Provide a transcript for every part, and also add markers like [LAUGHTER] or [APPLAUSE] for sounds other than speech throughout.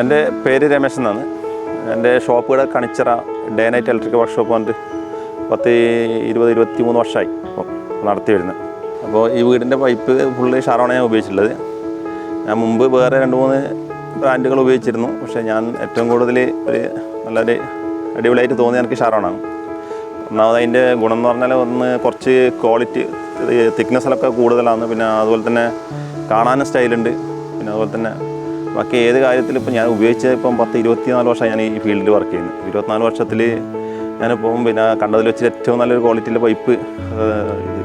എന്റെ പേര് രമേശ് എന്നാണ്. എന്റെ ഷോപ്പ് കണിച്ചറ ഡേ നൈറ്റ് ഇലക്ട്രിക് വർക്ക്ഷോപ്പ് വന്നിട്ട് പത്ത് ഇരുപത് ഇരുപത്തി മൂന്ന് വർഷമായി നടത്തി വരുന്നത്. അപ്പോൾ ഈ വീടിന്റെ പൈപ്പ് ഫുള്ള് ഷാറോണ ഞാൻ ഉപയോഗിച്ചിട്ടുള്ളത്. ഞാൻ മുമ്പ് വേറെ രണ്ട് മൂന്ന് ബ്രാൻഡുകൾ ഉപയോഗിച്ചിരുന്നു. പക്ഷേ ഞാൻ ഏറ്റവും കൂടുതൽ ഒരു നല്ലൊരു അടിപൊളിയായിട്ട് തോന്നിയ എനിക്ക് ഷാറോണാണ് ഒന്നാമത് അതിന്റെ ഗുണം എന്ന് പറഞ്ഞാൽ ഒന്ന് കുറച്ച് ക്വാളിറ്റി തിക്നെസ്സിലൊക്കെ കൂടുതലാണ്. പിന്നെ അതുപോലെ തന്നെ കാണാനും സ്റ്റൈലുണ്ട് പിന്നെ അതുപോലെ തന്നെ ബാക്കി ഏത് കാര്യത്തിലും ഇപ്പം ഞാൻ ഉപയോഗിച്ച ഇപ്പം പത്ത് ഇരുപത്തിനാല് വർഷം ഞാൻ ഈ ഫീൽഡിൽ വർക്ക് ചെയ്യുന്നു. ഇരുപത്തിനാല് വർഷത്തിൽ ഞാനിപ്പം പിന്നെ കണ്ടതിൽ വെച്ച് ഏറ്റവും നല്ലൊരു ക്വാളിറ്റിയിലെ പൈപ്പ്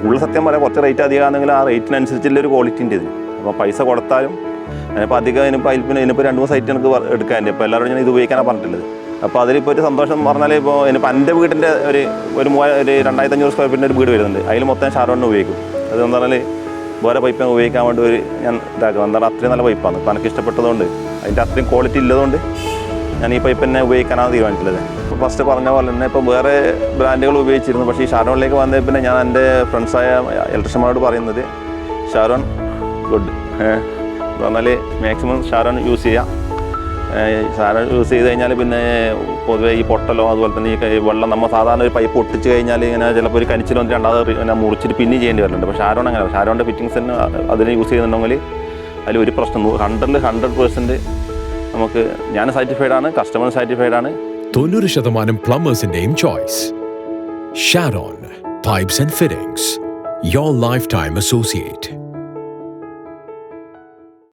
ഉള്ള സത്യം പറയാം കുറച്ച് റേറ്റ് അധികമാണെങ്കിൽ ആ റേറ്റിനനുസരിച്ചുള്ള ഒരു ക്വാളിറ്റി ഉണ്ട് ഇതിന്. അപ്പോൾ പൈസ കൊടുത്താലും ഞാനിപ്പോൾ അധികം ഇതിനിപ്പോൾ അതിൽ പിന്നെ ഇതിനിപ്പോൾ രണ്ട് മൂന്ന് സൈറ്റ് എനിക്ക് എടുക്കാൻ അപ്പോൾ എല്ലാവരും ഞാൻ ഇത് ഉപയോഗിക്കാനാണ് പറഞ്ഞിട്ടുള്ളത്. അപ്പോൾ അതിലിപ്പോൾ ഒരു സന്തോഷം പറഞ്ഞാൽ ഇപ്പോൾ ഇനിയിപ്പോൾ എന്റെ വീടിന്റെ ഒരു ഒരു മൂവായിരം ഒരു രണ്ടായിരത്തഞ്ഞൂറ് സ്ക്വയർ ഫീറ്റിന്റെ ഒരു വീട് വരുന്നുണ്ട്. അതിൽ മൊത്തം ഷാരോണിന് ഉപയോഗിക്കും. അതെന്ന് പറഞ്ഞാൽ വേറെ പൈപ്പ് ഞാൻ ഉപയോഗിക്കാൻ വേണ്ടി ഒരു ഞാൻ ഇതാക്കുന്നത് എന്താണ്? അത്രയും നല്ല പൈപ്പാണ്. ഇപ്പോൾ എനിക്ക് ഇഷ്ടപ്പെട്ടതുകൊണ്ട് അതിന്റെ അത്രയും ക്വാളിറ്റി ഉള്ളതുകൊണ്ട് ഞാൻ ഈ പൈപ്പ് തന്നെ ഉപയോഗിക്കാനാണ് തീരുമാനിച്ചിട്ടുള്ളത് ഫസ്റ്റ് പറഞ്ഞ പോലെ തന്നെ ഇപ്പോൾ വേറെ ബ്രാൻഡുകൾ ഉപയോഗിച്ചിരുന്നു. പക്ഷേ ഈ ഷാരോണിലേക്ക് വന്നതിൽ പിന്നെ ഞാൻ എന്റെ ഫ്രണ്ട്സായ ഇലക്ട്രീഷ്യന്മാരോട് പറയുന്നത് ഷാരോൺ ഗുഡ് [LAUGHS] എന്ന് പറഞ്ഞാൽ മാക്സിമം ഷാരോൺ യൂസ് ചെയ്യാം. ഷാരോൺ യൂസ് ചെയ്ത് കഴിഞ്ഞാൽ പിന്നെ പൊതുവേ ഈ പൊട്ടലോ അതുപോലെ തന്നെ ഈ വെള്ളം നമ്മൾ സാധാരണ ഒരു പൈപ്പ് ഒട്ടിച്ച് കഴിഞ്ഞാൽ ഇങ്ങനെ ചിലപ്പോൾ ഒരു കനിച്ചിൽ വന്നിട്ട് രണ്ടാമത് പിന്നെ മുറിച്ചിട്ട് പിന്നെ ചെയ്യേണ്ടി വരുന്നുണ്ട് പക്ഷേ ഷാരോൺ അങ്ങനെ ഷാരോണിന്റെ ഫിറ്റിങ്സ് തന്നെ അതിന് യൂസ് ചെയ്യുന്നുണ്ടെങ്കിൽ അതിൽ ഒരു പ്രശ്നം ഹൺഡ്രഡിൽ ഹൺഡ്രഡ് പേഴ്സന്റ് നമുക്ക് ഞാൻ സാറ്റിസ്ഫൈഡ് ആണ് കസ്റ്റമർ സാറ്റിസ്ഫൈഡ് ആണ്. തൊണ്ണൂറ് ശതമാനം പ്ലംബേഴ്സിന്റെയും choice Sharon pipes and fittings your lifetime associate